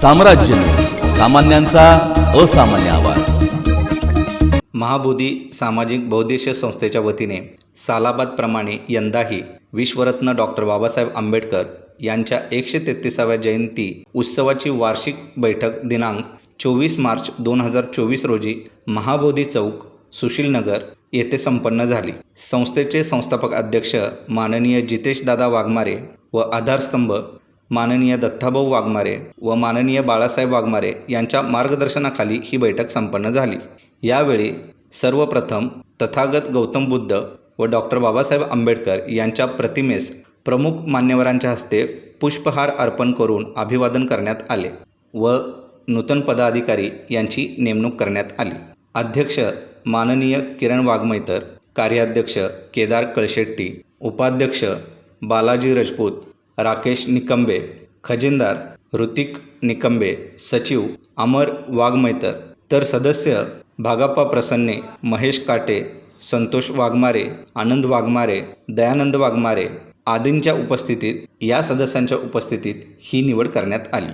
साम्राज्य. सामान्यांचा असामान्य आवाज. महाबोधी सामाजिक बहुद्देशीय संस्थेच्या वतीने सालाबादप्रमाणे यंदाही विश्वरत्न डॉक्टर बाबासाहेब आंबेडकर यांच्या एकशे तेहतीसाव्या जयंती उत्सवाची वार्षिक बैठक दिनांक चोवीस मार्च दोन हजार चोवीस रोजी महाबोधी चौक सुशीलनगर येथे संपन्न झाली. संस्थेचे संस्थापक अध्यक्ष माननीय जितेशदादा वाघमारे व आधारस्तंभ माननीय दत्ताभाऊ वाघमारे व माननीय बाळासाहेब वाघमारे यांच्या मार्गदर्शनाखाली ही बैठक संपन्न झाली. यावेळी सर्वप्रथम तथागत गौतम बुद्ध व डॉक्टर बाबासाहेब आंबेडकर यांच्या प्रतिमेस प्रमुख मान्यवरांच्या हस्ते पुष्पहार अर्पण करून अभिवादन करण्यात आले व नूतन पदाधिकारी यांची नेमणूक करण्यात आली. अध्यक्ष माननीय किरण वाघमैतर कार्याध्यक्ष केदार कळशेट्टी उपाध्यक्ष बालाजी राजपूत राकेश निकंबे खजिनदार ऋतिक निकंबे सचिव अमर वाघमैतर तर सदस्य भागाप्पा प्रसन्ने महेश काटे संतोष वाघमारे आनंद वाघमारे दयानंद वाघमारे आदींच्या उपस्थितीत या सदस्यांच्या उपस्थितीत ही निवड करण्यात आली.